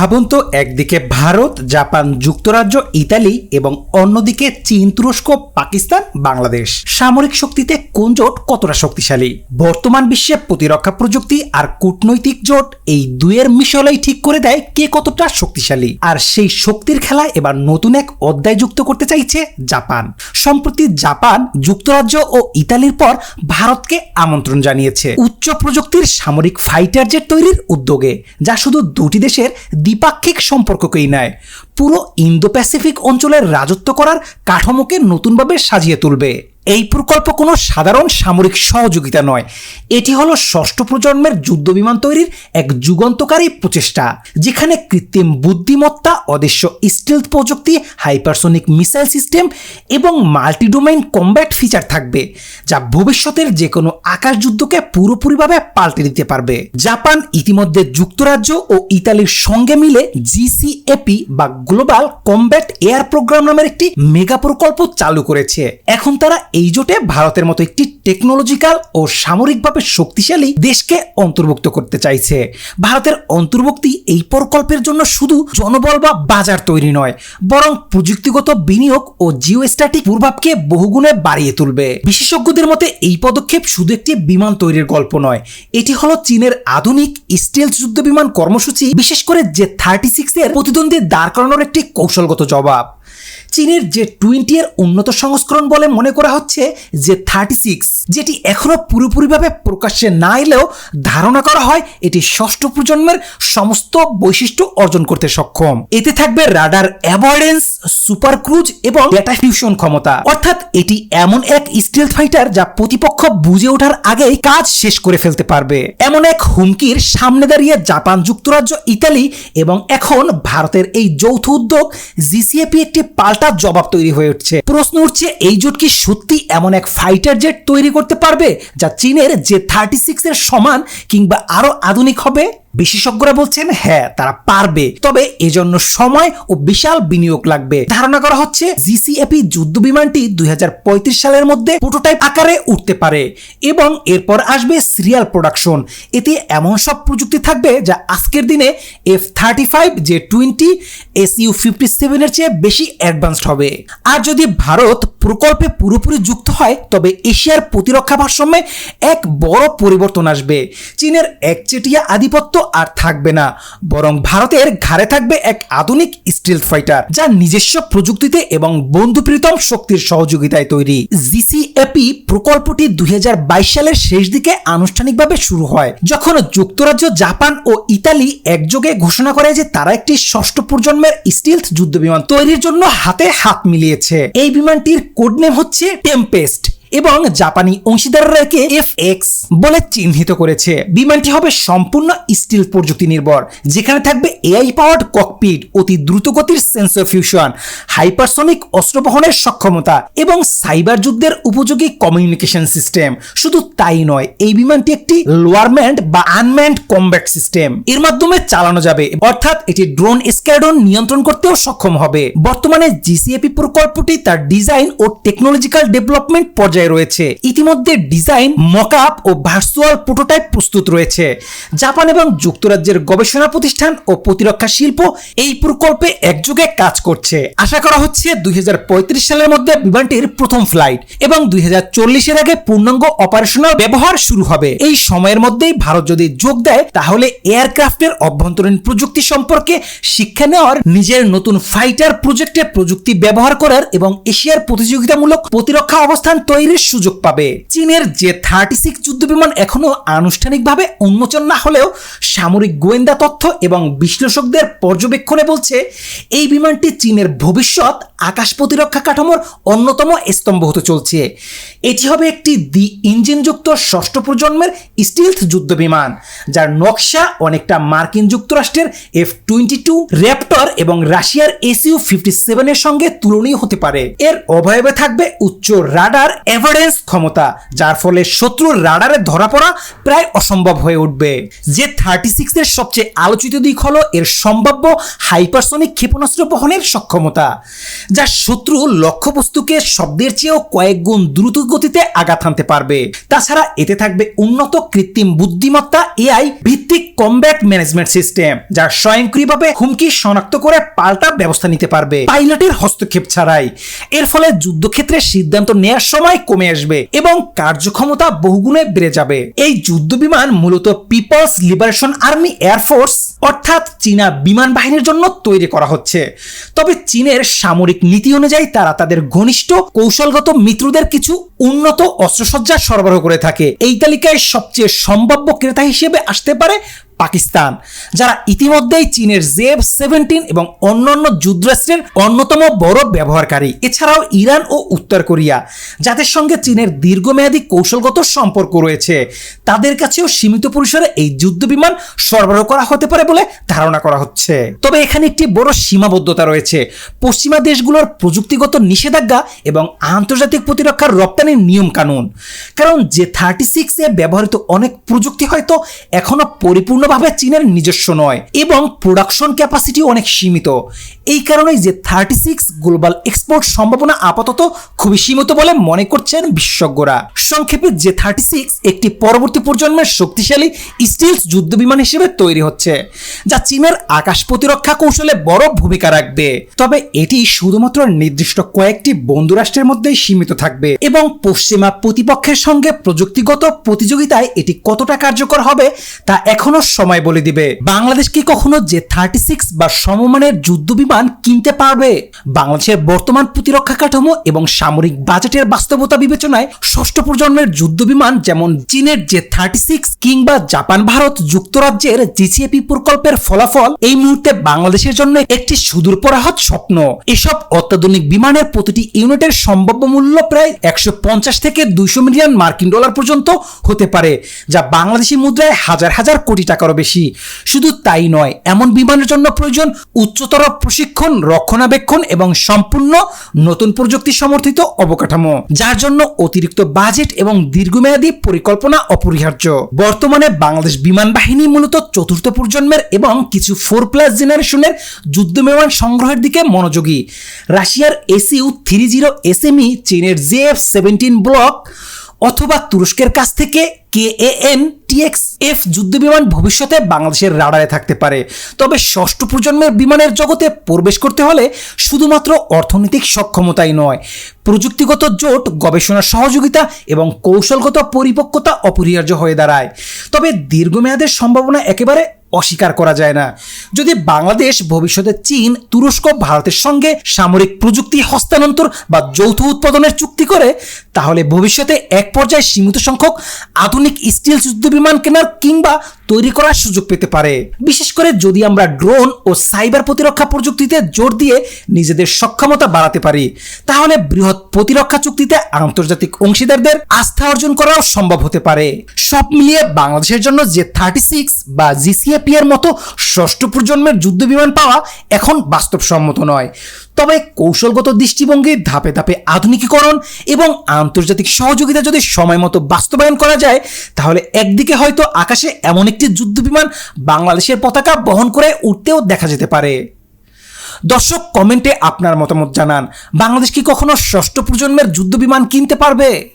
ভাবুন তো, একদিকে ভারত, জাপান যুক্তরাজ্য, ইতালি এবং অন্যদিকে চীন, তুরস্ক, পাকিস্তান, বাংলাদেশ। সামরিক শক্তিতে কোন জোট কতটা শক্তিশালী? বর্তমান বিশ্বে প্রতিরক্ষা প্রযুক্তি আর কূটনৈতিক জোট এই দুয়ের মিশলাই ঠিক করে দেয় কে কতটা শক্তিশালী। আর সেই শক্তির খেলায় এবার নতুন এক অধ্যায় যুক্ত করতে চাইছে জাপান। সম্প্রতি জাপান, যুক্তরাজ্য ও ইতালির পর ভারতকে আমন্ত্রণ জানিয়েছে। উচ্চ প্রযুক্তির সামরিক ফাইটার জেট তৈরির উদ্যোগে, যা শুধু দুটি দেশের দ্বিপাক্ষিক সম্পর্ককেই নেয়। পুরো ইন্দো প্যাসিফিক অঞ্চলের রাজত্ব করার কাঠামোকে নতুনভাবে সাজিয়ে তুলবে। এই প্রকল্প কোনো সাধারণ সামরিক সহযোগিতা নয়। এটি হলো ষষ্ঠ প্রজন্মের যুদ্ধ বিমান তৈরির এক যুগান্তকারী প্রচেষ্টা, যেখানে কৃত্রিম বুদ্ধিমত্তা, অদৃশ্য স্টিলথ প্রযুক্তি হাইপারসোনিক মিসাইল সিস্টেম এবং মাল্টিডোমাইন কম্ব্যাট ফিচার থাকবে, যা ভবিষ্যতের যে কোনো আকাশ যুদ্ধকে পুরোপুরিভাবে পাল্টে দিতে পারবে। জাপান ইতিমধ্যে যুক্তরাজ্য ও ইতালির সঙ্গে মিলে জিসিএপি বা গ্লোবাল কম্ব্যাট এয়ার প্রোগ্রাম নামের একটি মেগা প্রকল্প চালু করেছে। এখন তারা এই জোটে ভারতের মতো একটি টেকনোলজিক্যাল ও সামরিকভাবে শক্তিশালী দেশকে অন্তর্ভুক্ত করতে চাইছে। ভারতের অন্তর্ভুক্তি এই প্রকল্পের জন্য শুধু জনবল বা বাজার তৈরি নয়, বরং প্রযুক্তিগত বিনিয়োগ ও জিওস্ট্যাটিক প্রভাবকে বহুগুণে বাড়িয়ে তুলবে। বিশেষজ্ঞদের মতে এই পদক্ষেপ শুধু একটি বিমান তৈরির গল্প নয়, এটি হলো চীনের আধুনিক স্টিল যুদ্ধ বিমান কর্মসূচি, বিশেষ করে যে থার্টি সিক্স এর প্রতিদ্বন্দ্বী দাঁড় করানোর একটি কৌশলগত জবাব। চীনের যে টোয়েন্টি এর উন্নত সংস্করণ বলে মনে করা হচ্ছে যে থার্টি সিক্স, যেটি এখনও পুরোপুরিভাবে প্রকাশ্যে না এলেও ধারণা করা হয় এটি ষষ্ঠ প্রজন্মের সমস্ত বৈশিষ্ট্য অর্জন করতে সক্ষম। এতে থাকবে রাডার অ্যাভয়েডেন্স সুপার ক্রুজ এবং ডেটা ফিউশন ক্ষমতা। অর্থাৎ এটি এমন এক স্টিল ফাইটার যা প্রতিপক্ষ বুঝে ওঠার আগেই কাজ শেষ করে ফেলতে পারবে। এমন এক হুমকির সামনে দাঁড়িয়ে জাপান যুক্তরাজ্য, ইতালি এবং এখন ভারতের এই যৌথ উদ্যোগ জিসিএপি একটি পাল্টা জবাব তৈরি হয়ে উঠছে। প্রশ্ন উঠছে, এই জোট কি সত্যি এমন এক ফাইটার জেট তৈরি করতে পারবে যা চীনের যে থার্টি সিক্স এর সমান কিংবা আরও আধুনিক হবে? বিশেষজ্ঞরা বলছেন হ্যাঁ তারা পারবে। তবে এজন্য সময় ও বিশাল বিনিয়োগ লাগবে। ধারণা করা হচ্ছে জিসিএপি যুদ্ধ বিমানটি দুই সালের মধ্যে প্রোটোটাইপ আকারে উঠতে পারে এবং এরপর আসবে সিরিয়াল প্রোডাকশন। এতে এমন সব প্রযুক্তি থাকবে যা আজকের দিনে F thirty five J twenty, S U fifty সেভেনের চেয়ে বেশি অ্যাডভান্সড হবে। আর যদি ভারত প্রকল্পে পুরোপুরি যুক্ত হয়, তবে এশিয়ার প্রতিরক্ষা ভারসাম্যে এক বড় পরিবর্তন আসবে। চীনের একচেটিয়া আধিপত্য আর থাকবে না, বরং ভারতের ঘাড়ে থাকবে এক আধুনিক স্টিল ফাইটার যা নিজস্ব প্রযুক্তিতে এবং বন্ধুপ্রীতম শক্তির সহযোগিতায় তৈরি। জিসিএপি প্রকল্পটি দুই সালের শেষ দিকে আনুষ্ঠানিকভাবে শুরু হয়, যখন যুক্তরাজ্য, জাপান ও ইতালি একযোগে ঘোষণা করে যে তারা একটি ষষ্ঠ প্রজন্মের স্টিলথ যুদ্ধ বিমান তৈরির জন্য হাতে হাত মিলিয়েছে। এই বিমানটির কোড নেম হচ্ছে টেম্পেস্ট এবং জাপানি অংশীদাররা একে এফ এক্স বলে চিহ্নিত করেছে। বিমানটি হবে সম্পূর্ণ স্টিল প্রযুক্তি নির্ভর, যেখানে থাকবে এআই পাওয়ার্ড ককপিট অতি দ্রুতগতির সেন্সর ফিউশন হাইপারসনিক অস্ত্র বহনের সক্ষমতা এবং সাইবার যুদ্ধের উপযোগী কমিউনিকেশন সিস্টেম শুধু তাই নয়, এই বিমানটি একটি লোয়ারম্যান্ড বা আনম্যান্ড কমব্যাট সিস্টেম এর মাধ্যমে চালানো যাবে, অর্থাৎ এটি ড্রোন স্ক্যাডন নিয়ন্ত্রণ করতেও সক্ষম হবে। বর্তমানে জিসিএপি প্রকল্পটি তার ডিজাইন ও টেকনোলজিক্যাল ডেভেলপমেন্ট পর্যায়ে পর্যায়ে রয়েছে। ইতিমধ্যে ডিজাইন, মকআপ ও ভার্চুয়াল প্রোটোটাইপ প্রস্তুত রয়েছে। জাপান এবং যুক্তরাজ্যের গবেষণা প্রতিষ্ঠান ও প্রতিরক্ষা শিল্প এই প্রকল্পে একযোগে কাজ করছে। আশা করা হচ্ছে দুই সালের মধ্যে বিমানটির প্রথম ফ্লাইট এবং দুই এর আগে পূর্ণাঙ্গ অপারেশনাল ব্যবহার শুরু হবে। এই সময়ের মধ্যেই ভারত যদি যোগ দেয়, তাহলে এয়ারক্রাফটের অভ্যন্তরীণ প্রযুক্তি সম্পর্কে শিক্ষা নেওয়ার, নিজের নতুন ফাইটার প্রজেক্টে প্রযুক্তি ব্যবহার করার এবং এশিয়ার প্রতিযোগিতামূলক প্রতিরক্ষা অবস্থান তৈরি তৈরির সুযোগ পাবে। চীনের যে থার্টি সিক্স যুদ্ধ বিমান এখনও আনুষ্ঠানিকভাবে উন্মোচন না হলেও সামরিক গোয়েন্দা তথ্য এবং বিশ্লেষকদের পর্যবেক্ষণে বলছে, এই বিমানটি চীনের ভবিষ্যৎ আকাশ প্রতিরক্ষা কাঠামোর অন্যতম স্তম্ভ হতে চলছে। এটি হবে একটি দ্বি ইঞ্জিনযুক্ত ষষ্ঠ প্রজন্মের স্টিলথ যুদ্ধ বিমান যার নকশা অনেকটা মার্কিন যুক্তরাষ্ট্রের এফ টোয়েন্টি টু, র্যাপটর এবং রাশিয়ার এসইউ ফিফটি সেভেনের সঙ্গে তুলনীয় হতে পারে। এর অবয়বে থাকবে উচ্চ রাডার এভারেন্স ক্ষমতা, যার ফলে শত্রুর রাডারে ধরা পড়া প্রায় অসম্ভব হয়ে উঠবে। যে থার্টি সিক্সের সবচেয়ে আলোচিত দিক হলো এর সম্ভাব্য হাইপারসনিক ক্ষেপণাস্ত্র বহনের সক্ষমতা, যা শত্রু লক্ষ্যবস্তুকে শব্দের চেয়েও কয়েক গুণ দ্রুত গতিতে আঘাত হানতে পারবে। তাছাড়া এতে থাকবে উন্নত কৃত্রিম বুদ্ধিমত্তা এআই ভিত্তিক কমব্যাট ম্যানেজমেন্ট সিস্টেম যা স্বয়ংক্রিয়ভাবে হুমকি শনাক্ত করে পাল্টা ব্যবস্থা নিতে পারবে। পাইলটের হস্তক্ষেপ ছাড়াই। এর ফলে যুদ্ধক্ষেত্রে সিদ্ধান্ত নেওয়ার সময় কমে আসবে এবং কার্যক্ষমতা বহুগুণে বেড়ে যাবে। এই যুদ্ধ বিমান মূলত পিপলস লিবারেশন আর্মি এয়ারফোর্স অর্থাৎ চীনা বিমান বাহিনীর জন্য তৈরি করা হচ্ছে। তবে চীনের সামরিক নীতি অনুযায়ী তারা তাদের ঘনিষ্ঠ, কৌশলগত মিত্রদের কিছু উন্নত অস্ত্রসজ্জা সরবরাহ করে থাকে। এই তালিকায় সবচেয়ে সম্ভাব্য ক্রেতা হিসেবে আসতে পারে পাকিস্তান, যারা ইতিমধ্যেই চীনের জেব সেভেন্টিন এবং অন্যান্য যুদ্ধাস্ত্রের অন্যতম বড় ব্যবহারকারী। এছাড়াও ইরান ও উত্তর কোরিয়া, যাদের সঙ্গে চীনের দীর্ঘমেয়াদী কৌশলগত সম্পর্ক রয়েছে। তাদের কাছেও সীমিত পরিসরে এই যুদ্ধ বিমান সরবরাহ করা হতে পারে বলে ধারণা করা হচ্ছে। তবে এখানে একটি বড় সীমাবদ্ধতা রয়েছে। পশ্চিমা দেশগুলোর প্রযুক্তিগত নিষেধাজ্ঞা এবং আন্তর্জাতিক প্রতিরক্ষার রপ্তানির নিয়ম কানুন কারণ যে থার্টি সিক্সে ব্যবহৃত অনেক প্রযুক্তি হয়তো এখনও পরিপূর্ণ সম্পূর্ণভাবে চীনের নিজস্ব নয় এবং প্রোডাকশন ক্যাপাসিটি অনেক সীমিত। এই কারণেই যে থার্টি সিক্স গ্লোবাল এক্সপোর্ট সম্ভাবনা আপাতত খুবই সীমিত বলে মনে করছেন বিশেষজ্ঞরা। সংক্ষেপে, যে থার্টি সিক্স একটি পরবর্তী প্রজন্মের শক্তিশালী স্টিলস যুদ্ধ বিমান হিসেবে তৈরি হচ্ছে, যা চীনের আকাশ প্রতিরক্ষা কৌশলে বড় ভূমিকা রাখবে। তবে এটি শুধুমাত্র নির্দিষ্ট কয়েকটি বন্ধু রাষ্ট্রের মধ্যেই সীমিত থাকবে এবং পশ্চিমা প্রতিপক্ষের সঙ্গে প্রযুক্তিগত প্রতিযোগিতায় এটি কতটা কার্যকর হবে তা এখনও সময় বলে দিবে। বাংলাদেশ কি কখনো যে থার্টি সিক্স বা সমমানের যুদ্ধ বিমান কিনতে পারবে? বাংলাদেশের বর্তমান প্রতিরক্ষা কাঠামো এবং সামরিক বাজেটের বাস্তবতা বিবেচনায় ষষ্ঠ প্রজন্মের যুদ্ধ বিমান যেমন চীনের যে থার্টি সিক্স কিংবা জাপান, ভারত যুক্তরাজ্যের জিসিএপি প্রকল্পের ফলাফল এই মুহূর্তে বাংলাদেশের জন্য একটি সুদূর পরাহত স্বপ্ন। এসব অত্যাধুনিক বিমানের প্রতিটি ইউনিটের সম্ভাব্য মূল্য প্রায় একশো পঞ্চাশ থেকে দুইশো মিলিয়ন মার্কিন ডলার পর্যন্ত হতে পারে, যা বাংলাদেশি মুদ্রায় হাজার হাজার কোটি টাকারও বেশি। শুধু তাই নয়, এমন বিমানের জন্য প্রয়োজন উচ্চতর প্রশিক্ষণ, রক্ষণাবেক্ষণ এবং সম্পূর্ণ নতুন প্রযুক্তি সমর্থিত অবকাঠামো, যার জন্য অতিরিক্ত বাজেট এবং দীর্ঘমেয়াদী পরিকল্পনা অপরিহার্য। বর্তমানে বাংলাদেশ বিমান বাহিনী মূলত চতুর্থ প্রজন্মের এবং কিছু ফোর প্লাস জেনারেশনের যুদ্ধ বিমান সংগ্রহের দিকে মনোযোগী। রাশিয়ার এসিউ থ্রি জিরো এসএমই চীনের জেএফ সেভেন্টিন ব্লক অথবা তুরস্কের কাছ থেকে কে এন টিএক্স এফ যুদ্ধ বিমান ভবিষ্যতে বাংলাদেশের রাডারে থাকতে পারে। তবে ষষ্ঠ প্রজন্মের বিমানের জগতে প্রবেশ করতে হলে শুধুমাত্র অর্থনৈতিক সক্ষমতাই নয়। প্রযুক্তিগত জোট, গবেষণা সহযোগিতা এবং কৌশলগত পরিপক্কতা অপরিহার্য হয়ে দাঁড়ায়। তবে দীর্ঘমেয়াদের সম্ভাবনা একেবারে অস্বীকার করা যায় না। যদি বাংলাদেশ, ভবিষ্যতে চীন, তুরস্ক, ভারতের সঙ্গে সামরিক প্রযুক্তি হস্তান্তর বা যৌথ উৎপাদনের চুক্তি করে, তাহলে ভবিষ্যতে এক পর্যায়ে সীমিত সংখ্যক আধুনিক স্টিল যুদ্ধ বিমান কেনার কিংবা তৈরি করার সুযোগ পেতে পারে। বিশেষ করে যদি আমরা ড্রোন ও সাইবার প্রতিরক্ষা প্রযুক্তিতে জোর দিয়ে নিজেদের সক্ষমতা বাড়াতে পারি, তাহলে বৃহৎ প্রতিরক্ষা চুক্তিতে আন্তর্জাতিক অংশীদারদের আস্থা অর্জন করাও সম্ভব হতে পারে। সব মিলিয়ে বাংলাদেশের জন্য যে থার্টি সিক্স বা জিসিএপি এর মতো ষষ্ঠ প্রজন্মের যুদ্ধ বিমান পাওয়া এখন বাস্তবসম্মত নয়। তবে কৌশলগত দৃষ্টিভঙ্গি, ধাপে ধাপে আধুনিকীকরণ এবং আন্তর্জাতিক সহযোগিতা যদি সময় মতো বাস্তবায়ন করা যায়, তাহলে একদিকে হয়তো আকাশে এমন একটি যুদ্ধ বিমান বাংলাদেশের পতাকা বহন করে উঠতেও দেখা যেতে পারে। দর্শক, কমেন্টে আপনার মতামত জানান। বাংলাদেশ কি কখনো ষষ্ঠ প্রজন্মের যুদ্ধ বিমান কিনতে পারবে?